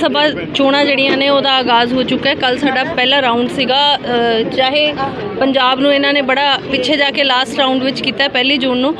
ਸਭਾ ਚੋਣਾਂ ਜਿਹੜੀਆਂ ਨੇ ਉਹਦਾ ਆਗਾਜ਼ ਹੋ ਚੁੱਕਾ ਹੈ। ਕੱਲ ਸਾਡਾ ਪਹਿਲਾ ਰਾਉਂਡ ਸੀਗਾ। ਚਾਹੇ ਪੰਜਾਬ ਨੂੰ ਇਹਨਾਂ ਨੇ ਬੜਾ ਪਿੱਛੇ ਜਾ ਕੇ ਲਾਸਟ ਰਾਉਂਡ ਵਿੱਚ ਕੀਤਾ ਪਹਿਲੀ ਜੂਨ ਨੂੰ।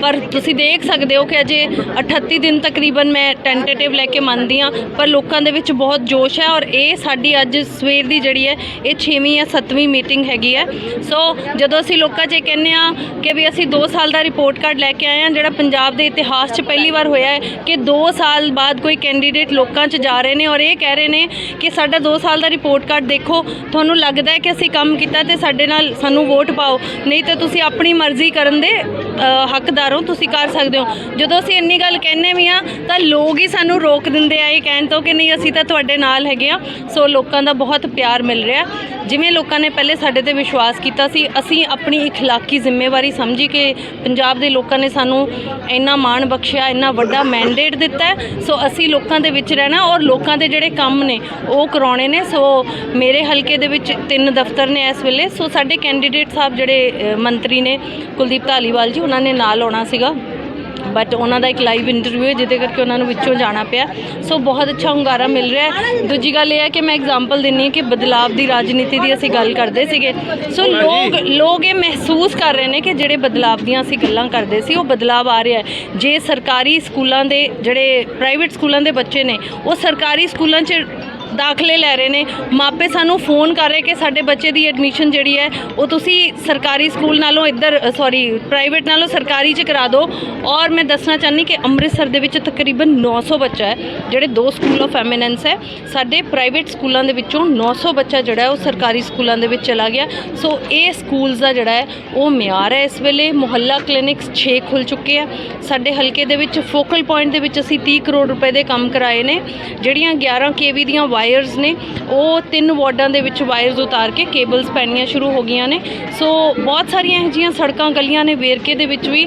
ਪਰ ਤੁਸੀਂ ਦੇਖ ਸਕਦੇ ਹੋ ਕਿ ਅਜੇ 38 ਦਿਨ ਤਕਰੀਬਨ ਮੈਂ ਟੈਂਟੇਟਿਵ ਲੈ ਕੇ ਮੰਨਦੀ ਹਾਂ, ਪਰ ਲੋਕਾਂ ਦੇ ਵਿੱਚ ਬਹੁਤ ਜੋਸ਼ ਹੈ ਔਰ ਇਹ ਸਾਡੀ ਅੱਜ ਸਵੇਰ ਦੀ ਜਿਹੜੀ ਹੈ, ਇਹ 6ਵੀਂ ਜਾਂ 7ਵੀਂ ਮੀਟਿੰਗ ਹੈਗੀ ਹੈ। ਸੋ ਜਦੋਂ ਅਸੀਂ ਲੋਕਾਂ 'ਚ ਇਹ ਕਹਿੰਦੇ ਆ ਕਿ ਵੀ ਅਸੀਂ 2 ਸਾਲ ਦਾ ਰਿਪੋਰਟ ਕਾਰਡ ਲੈ ਕੇ ਆਏ ਹਾਂ, ਜਿਹੜਾ ਪੰਜਾਬ ਦੇ ਇਤਿਹਾਸ 'ਚ ਪਹਿਲੀ ਵਾਰ ਹੋਇਆ ਹੈ ਕਿ 2 ਸਾਲ ਬਾਅਦ ਕੋਈ ਕੈਂਡੀਡੇਟ ਲੋਕਾਂ 'ਚ ਜਾ ਰਹੇ ਨੇ ਔਰ ਇਹ ਕਹਿ ਰਹੇ ਨੇ ਕਿ ਸਾਡਾ 2 ਸਾਲ ਦਾ ਰਿਪੋਰਟ ਕਾਰਡ ਦੇਖੋ, ਤੁਹਾਨੂੰ ਲੱਗਦਾ ਹੈ ਕਿ ਅਸੀਂ ਕੰਮ ਕੀਤਾ ਤੇ ਸਾਡੇ ਨਾਲ ਸਾਨੂੰ ਵੋਟ ਪਾਓ, ਨਹੀਂ ਤਾਂ ਤੁਸੀਂ ਆਪਣੀ ਮਰਜ਼ੀ ਕਰਨ ਦੇ ਹੱਕਦਾਰ ਹੋ, ਤੁਸੀਂ ਕਰ ਸਕਦੇ ਹੋ। ਜਦੋਂ ਅਸੀਂ ਇੰਨੀ ਗੱਲ ਕਹਿੰਨੇ ਵੀ ਆ ਤਾਂ ਲੋਕ ਹੀ ਸਾਨੂੰ ਰੋਕ ਦਿੰਦੇ ਆ ਇਹ ਕਹਿਣ ਤੋਂ ਕਿ ਨਹੀਂ, ਅਸੀਂ ਤਾਂ ਤੁਹਾਡੇ ਨਾਲ ਹੈਗੇ ਆ ਸੋ ਲੋਕਾਂ ਦਾ ਬਹੁਤ ਪਿਆਰ ਮਿਲ ਰਿਹਾ। ਜਿਵੇਂ ਲੋਕਾਂ ਨੇ ਪਹਿਲੇ ਸਾਡੇ ਤੇ ਵਿਸ਼ਵਾਸ ਕੀਤਾ ਸੀ ਅਸੀਂ ਆਪਣੀ اخلاقی ਜ਼ਿੰਮੇਵਾਰੀ ਸਮਝੀ ਕਿ ਪੰਜਾਬ ਦੇ ਲੋਕਾਂ ਨੇ ਸਾਨੂੰ ਇੰਨਾ ਮਾਣ ਬਖਸ਼ਿਆ ਇੰਨਾ ਵੱਡਾ ਮੈਂਡੇਟ ਦਿੱਤਾ ਹੈ ਸੋ ਅਸੀਂ ਲੋਕਾਂ ਦੇ ਵਿੱਚ ਰਹਿਣਾ ਔਰ ਲੋਕਾਂ ਦੇ ਜਿਹੜੇ ਕੰਮ ਨੇ ਉਹ ਕਰਾਉਣੇ ਨੇ ਸੋ ਮੇਰੇ ਹਲਕੇ ਦੇ ਵਿੱਚ ਤਿੰਨ ਦਫ਼ਤਰ ਨੇ ਇਸ ਵੇਲੇ ਸੋ ਸਾਡੇ ਕੈਂਡੀਡੇਟ ਸਾਹਿਬ ਜਿਹੜੇ ਅ, ਮੰਤਰੀ ਨੇ ਕੁਲਦੀਪ ਧਾਲੀਵਾਲ ਜੀ ਉਹਨਾਂ ਨੇ ਨਾਲ ਆਉਣਾ ਸੀਗਾ ਬਟ ਉਹਨਾਂ ਦਾ ਇੱਕ ਲਾਈਵ ਇੰਟਰਵਿਊ ਹੈ ਜਿਹਦੇ ਕਰਕੇ ਉਹਨਾਂ ਨੂੰ ਵਿੱਚੋਂ ਜਾਣਾ ਪਿਆ। ਸੋ ਬਹੁਤ ਅੱਛਾ ਹੁੰਗਾਰਾ ਮਿਲ ਰਿਹਾ ਹੈ। ਦੂਜੀ ਗੱਲ ਇਹ ਹੈ ਕਿ ਮੈਂ ਐਗਜ਼ਾਮਪਲ ਦਿੰਨੀ ਹਾਂ ਕਿ ਬਦਲਾਵ ਦੀ ਰਾਜਨੀਤੀ ਦੀ ਅਸੀਂ ਗੱਲ ਕਰਦੇ ਸੀਗੇ। ਸੋ ਲੋਕ ਲੋਕ ਇਹ ਮਹਿਸੂਸ ਕਰ ਰਹੇ ਨੇ ਕਿ ਜਿਹੜੇ ਬਦਲਾਵ ਦੀਆਂ ਅਸੀਂ ਗੱਲਾਂ ਕਰਦੇ ਸੀ ਉਹ ਬਦਲਾਵ ਆ ਰਿਹਾ ਹੈ। ਜੇ ਸਰਕਾਰੀ ਸਕੂਲਾਂ ਦੇ ਜਿਹੜੇ ਪ੍ਰਾਈਵੇਟ ਸਕੂਲਾਂ ਦੇ ਬੱਚੇ ਨੇ ਉਹ ਸਰਕਾਰੀ ਸਕੂਲਾਂ 'ਚ ਦਾਖਲੇ ਲੈ ਰਹੇ ਨੇ। ਮਾਪੇ ਸਾਨੂੰ ਫੋਨ ਕਰ ਰਹੇ ਕਿ ਸਾਡੇ ਬੱਚੇ ਦੀ ਐਡਮਿਸ਼ਨ ਜਿਹੜੀ ਹੈ, ਉਹ ਤੁਸੀਂ ਸਰਕਾਰੀ ਸਕੂਲ ਨਾਲੋਂ ਇੱਧਰ ਸੌਰੀ ਪ੍ਰਾਈਵੇਟ ਨਾਲੋਂ ਸਰਕਾਰੀ 'ਚ ਕਰਾ ਦਿਓ। ਔਰ ਮੈਂ ਦੱਸਣਾ ਚਾਹੁੰਦੀ ਕਿ ਅੰਮ੍ਰਿਤਸਰ ਦੇ ਵਿੱਚ ਤਕਰੀਬਨ 900 ਬੱਚਾ ਹੈ, ਜਿਹੜੇ ਦੋ ਸਕੂਲ ਆਫ ਐਮੀਨੈਂਸ ਹੈ। ਸਾਡੇ ਪ੍ਰਾਈਵੇਟ ਸਕੂਲਾਂ ਦੇ ਵਿੱਚੋਂ 900 ਬੱਚਾ ਜਿਹੜਾ ਉਹ ਸਰਕਾਰੀ ਸਕੂਲਾਂ ਦੇ ਵਿੱਚ ਚਲਾ ਗਿਆ। ਸੋ ਇਹ ਸਕੂਲਸ ਦਾ ਜਿਹੜਾ ਹੈ, ਉਹ ਮਿਆਰ ਹੈ ਇਸ ਵੇਲੇ। ਮੁਹੱਲਾ ਕਲੀਨਿਕਸ 6 ਖੁੱਲ ਚੁੱਕੇ ਆ। ਸਾਡੇ ਹਲਕੇ ਦੇ ਵਿੱਚ ਫੋਕਲ ਪੁਆਇੰਟ ਦੇ ਵਿੱਚ ਅਸੀਂ 30 ਕਰੋੜ ਰੁਪਏ ਦੇ ਕੰਮ ਕਰਾਏ ਨੇ, ਜਿਹੜੀਆਂ 11 ਕੇਵੀ ਦੀਆਂ ਵਾਇਰਸ ਨੇ। ਉਹ ਤਿੰਨ ਵਾਰਡਾਂ ਦੇ ਵਿੱਚ ਵਾਇਰਸ ਉਤਾਰ ਕੇ ਕੇਬਲਸ ਪੈਣੀਆਂ ਸ਼ੁਰੂ ਹੋ ਗਈਆਂ ਨੇ। ਸੋ ਬਹੁਤ ਸਾਰੀਆਂ ਇਹੋ ਜਿਹੀਆਂ ਸੜਕਾਂ ਗਲੀਆਂ ਨੇ ਵੇਰਕੇ ਦੇ ਵਿੱਚ ਵੀ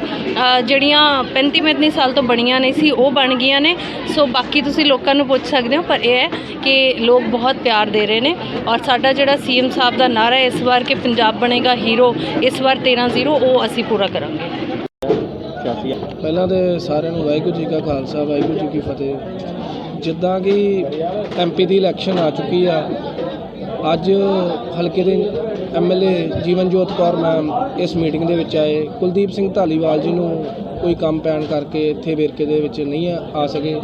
ਜਿਹੜੀਆਂ 35 35 ਸਾਲ ਤੋਂ ਬਣੀਆਂ ਨਹੀਂ ਸੀ ਉਹ ਬਣ ਗਈਆਂ ਨੇ। ਸੋ ਬਾਕੀ ਤੁਸੀਂ ਲੋਕਾਂ ਨੂੰ ਪੁੱਛ ਸਕਦੇ ਹੋ ਪਰ ਇਹ ਹੈ ਕਿ ਲੋਕ ਬਹੁਤ ਪਿਆਰ ਦੇ ਰਹੇ ਨੇ ਔਰ ਸਾਡਾ ਜਿਹੜਾ ਸੀਐਮ ਸਾਹਿਬ ਦਾ ਨਾਰਾ ਇਸ ਵਾਰ ਕਿ ਪੰਜਾਬ ਬਣੇਗਾ ਹੀਰੋ ਇਸ ਵਾਰ 13-0 ਉਹ ਅਸੀਂ ਪੂਰਾ ਕਰਾਂਗੇ। ਪਹਿਲਾਂ ਤੇ ਸਾਰਿਆਂ ਨੂੰ ਵਾਹਿਗੁਰੂ ਜੀ ਕਾ ਖਾਲਸਾ ਵਾਹਿਗੁਰੂ ਜੀ ਕੀ ਫਤਿਹ। ਜਿੱਦਾਂ ਕਿ ਐਮਪੀ ਦੀ ਇਲੈਕਸ਼ਨ ਆ ਚੁੱਕੀ ਆ, ਅੱਜ ਹਲਕੇ ਦੇ ਐਮਐਲਏ ਜੀਵਨਜੋਤ ਕੌਰ ਮੈਮ ਇਸ ਮੀਟਿੰਗ ਦੇ ਵਿੱਚ ਆਏ। ਕੁਲਦੀਪ ਸਿੰਘ ਢਾਲੀਵਾਲ ਜੀ ਨੂੰ ਕੋਈ ਕੰਮ ਪੈਣ ਕਰਕੇ ਇੱਥੇ ਵੇਰਕੇ ਦੇ ਵਿੱਚ ਨਹੀਂ ਆ ਸਕੇ।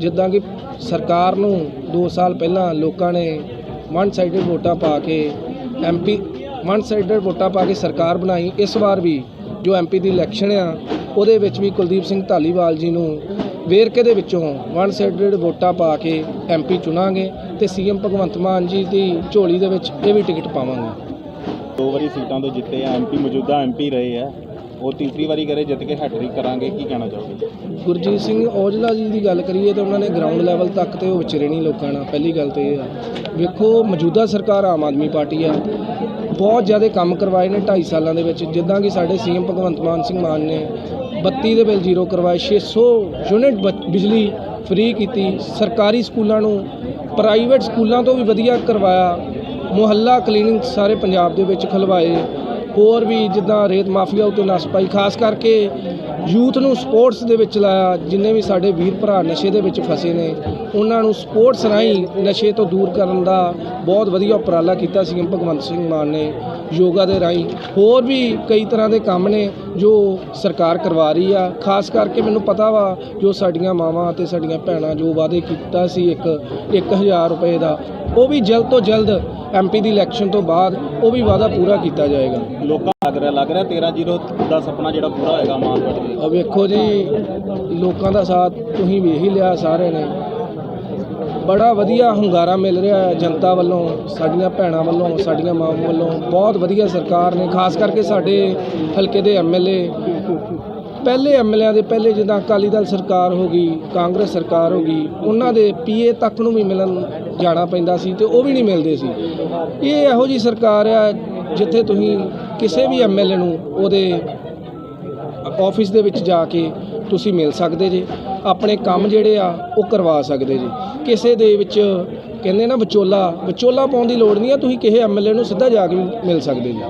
ਜਿੱਦਾਂ ਕਿ ਸਰਕਾਰ ਨੂੰ 2 ਸਾਲ ਪਹਿਲਾਂ ਲੋਕਾਂ ਨੇ ਵਨ ਸਾਈਡਡ ਵੋਟਾਂ ਪਾ ਕੇ ਐਮਪੀ ਵਨ ਸਾਈਡਡ ਵੋਟਾਂ ਪਾ ਕੇ ਸਰਕਾਰ ਬਣਾਈ। ਇਸ ਵਾਰ ਵੀ ਜੋ ਐਮਪੀ ਦੀ ਇਲੈਕਸ਼ਨ ਆ, ਉਹਦੇ ਵਿੱਚ ਵੀ ਕੁਲਦੀਪ ਸਿੰਘ ਢਾਲੀਵਾਲ ਜੀ ਨੂੰ ਵੇਰਕੇ ਦੇ ਵਿੱਚੋਂ ਵਨ ਸਾਈਡਡ ਵੋਟਾਂ ਪਾ ਕੇ ਐਮਪੀ ਚੁਣਾਂਗੇ ਤੇ ਸੀਐਮ ਭਗਵੰਤ ਮਾਨ ਜੀ ਦੀ ਝੋਲੀ ਦੇ ਵਿੱਚ ਇਹ ਵੀ ਟਿਕਟ ਪਾਵਾਂਗੇ। ਦੋ ਵਾਰੀ ਸੀਟਾਂ ਤੋਂ ਜਿੱਤੇ ਆ ਐਮਪੀ ਮੌਜੂਦਾ ਐਮਪੀ ਰਹੇ ਆ। ਉਹ ਤੀਸਰੀ ਵਾਰੀ ਕਰੇ ਜਿੱਤ ਕੇ ਹੈਟ੍ਰਿਕ ਕਰਾਂਗੇ ਕੀ ਕਹਿਣਾ ਚਾਹੋਗੇ? ਗੁਰਜੀਤ ਸਿੰਘ ਔਜਲਾ ਜੀ ਦੀ ਗੱਲ ਕਰੀਏ ਤਾਂ ਉਹਨਾਂ ਨੇ ਗਰਾਊਂਡ ਲੈਵਲ ਤੱਕ ਤੇ ਉਹ ਵਿਚਰੇ ਨਹੀਂ ਲੋਕਾਂ ਨਾਲ। ਪਹਿਲੀ ਗੱਲ ਤੇ ਇਹ ਆ। ਵੇਖੋ ਮੌਜੂਦਾ ਸਰਕਾਰ ਆਮ ਆਦਮੀ ਪਾਰਟੀ ਆ। ਬਹੁਤ ਜ਼ਿਆਦਾ ਕੰਮ ਕਰਵਾਏ ਨੇ 2.5 ਸਾਲਾਂ ਦੇ ਵਿੱਚ। ਜਿੱਦਾਂ ਕਿ ਸਾਡੇ ਸੀਐਮ ਭਗਵੰਤ ਮਾਨ ਸਿੰਘ ਮਾਨ ਨੇ 32 ਦੇ ਬਿੱਲ ਜ਼ੀਰੋ ਕਰਵਾਏ 600 ਯੂਨਿਟ ਬ- ਬਿਜਲੀ ਫ੍ਰੀ ਕੀਤੀ, ਸਰਕਾਰੀ ਸਕੂਲਾਂ ਨੂੰ ਪ੍ਰਾਈਵੇਟ ਸਕੂਲਾਂ ਤੋਂ ਵੀ ਵਧੀਆ ਕਰਵਾਇਆ, ਮੁਹੱਲਾ ਕਲੀਨਿਕ ਸਾਰੇ ਪੰਜਾਬ ਦੇ ਵਿੱਚ ਖਲਵਾਏ। ਹੋਰ ਵੀ ਜਿੱਦਾਂ ਰੇਤ ਮਾਫੀਆ ਉਤੇ ਨਸ ਪਾਈ, ਖਾਸ ਕਰਕੇ ਯੂਥ ਨੂੰ ਸਪੋਰਟਸ ਦੇ ਵਿੱਚ ਲਾਇਆ, ਜਿੰਨੇ ਵੀ ਸਾਡੇ ਵੀਰ ਭਰਾ ਨਸ਼ੇ ਦੇ ਵਿੱਚ ਫਸੇ ਨੇ, ਉਹਨਾਂ ਨੂੰ ਸਪੋਰਟਸ ਰਾਹੀਂ ਨਸ਼ੇ ਤੋਂ ਦੂਰ ਕਰਨ ਦਾ ਬਹੁਤ ਵਧੀਆ ਉਪਰਾਲਾ ਕੀਤਾ ਸੀ ਭਗਵੰਤ ਸਿੰਘ ਮਾਨ ਨੇ, ਯੋਗਾ ਦੇ ਰਾਹੀਂ। ਹੋਰ ਵੀ ਕਈ ਤਰ੍ਹਾਂ ਦੇ ਕੰਮ ਨੇ ਜੋ ਸਰਕਾਰ ਕਰਵਾ ਰਹੀ ਆ, ਖਾਸ ਕਰਕੇ ਮੈਨੂੰ ਪਤਾ ਵਾ ਜੋ ਸਾਡੀਆਂ ਮਾਵਾਂ ਅਤੇ ਸਾਡੀਆਂ ਭੈਣਾਂ ਜੋ ਵਾਅਦੇ ਕੀਤਾ ਸੀ ਇੱਕ 1000 ਰੁਪਏ ਦਾ, ਉਹ ਵੀ ਜਲਦ ਤੋਂ ਜਲਦ ਐਮਪੀ ਦੀ ਇਲੈਕਸ਼ਨ ਤੋਂ ਬਾਅਦ ਉਹ ਵੀ ਵਾਅਦਾ ਪੂਰਾ ਕੀਤਾ ਜਾਏਗਾ। ਲੋਕਾਂ ਨੂੰ ਲੱਗ ਰਿਹਾ ਲੱਗ ਰਿਹਾ। 13 ਜ਼ੀਰੋ ਦਾ ਸੁਪਨਾ ਜਿਹੜਾ ਪੂਰਾ ਹੋਏਗਾ ਮਾਨਗੜ੍ਹ ਦੇ। ਆ ਵੇਖੋ ਜੀ, ਲੋਕਾਂ ਦਾ ਸਾਥ ਤੁਸੀਂ ਵੇਖ ਹੀ ਲਿਆ ਸਾਰਿਆਂ ਨੇ। ਬੜਾ ਵਧੀਆ ਹੁੰਗਾਰਾ ਮਿਲ ਰਿਹਾ ਹੈ ਜਨਤਾ ਵੱਲੋਂ, ਸਾਡੀਆਂ ਭੈਣਾਂ ਵੱਲੋਂ, ਸਾਡੀਆਂ ਮਾਵਾਂ ਵੱਲੋਂ। ਬਹੁਤ ਵਧੀਆ ਸਰਕਾਰ ਨੇ, ਖਾਸ ਕਰਕੇ ਸਾਡੇ ਹਲਕੇ ਦੇ ਐਮਐਲਏ ਪਹਿਲੇ ਐਮਐਲਏਆਂ ਦੇ, ਪਹਿਲੇ ਜਿੱਦਾਂ ਅਕਾਲੀ ਦਲ ਸਰਕਾਰ ਹੋ ਗਈ, ਕਾਂਗਰਸ ਸਰਕਾਰ ਹੋ ਗਈ, ਉਹਨਾਂ ਦੇ ਪੀਏ ਤੱਕ ਨੂੰ ਵੀ ਮਿਲਣ ਜਾਣਾ ਪੈਂਦਾ ਸੀ ਤੇ ਉਹ ਵੀ ਨਹੀਂ ਮਿਲਦੇ ਸੀ। ਇਹ ਇਹੋ ਜੀ ਸਰਕਾਰ ਆ ਜਿੱਥੇ ਤੁਸੀਂ ਕਿਸੇ ਵੀ ਐਮਐਲਏ ਨੂੰ ਉਹਦੇ ਆਫਿਸ ਦੇ ਵਿੱਚ ਜਾ ਕੇ ਤੁਸੀਂ ਮਿਲ ਸਕਦੇ ਜੇ, ਆਪਣੇ ਕੰਮ ਜਿਹੜੇ ਆ ਉਹ ਕਰਵਾ ਸਕਦੇ ਜੇ। ਕਿਸੇ ਦੇ ਵਿੱਚ ਕਹਿੰਦੇ ਨਾ ਵਿਚੋਲਾ ਵਿਚੋਲਾ ਪਾਉਣ ਦੀ ਲੋੜ ਨਹੀਂ ਆ, ਤੁਸੀਂ ਕਿਸੇ ਐਮਐਲਏ ਨੂੰ ਸਿੱਧਾ ਜਾ ਕੇ ਮਿਲ ਸਕਦੇ ਜੀ।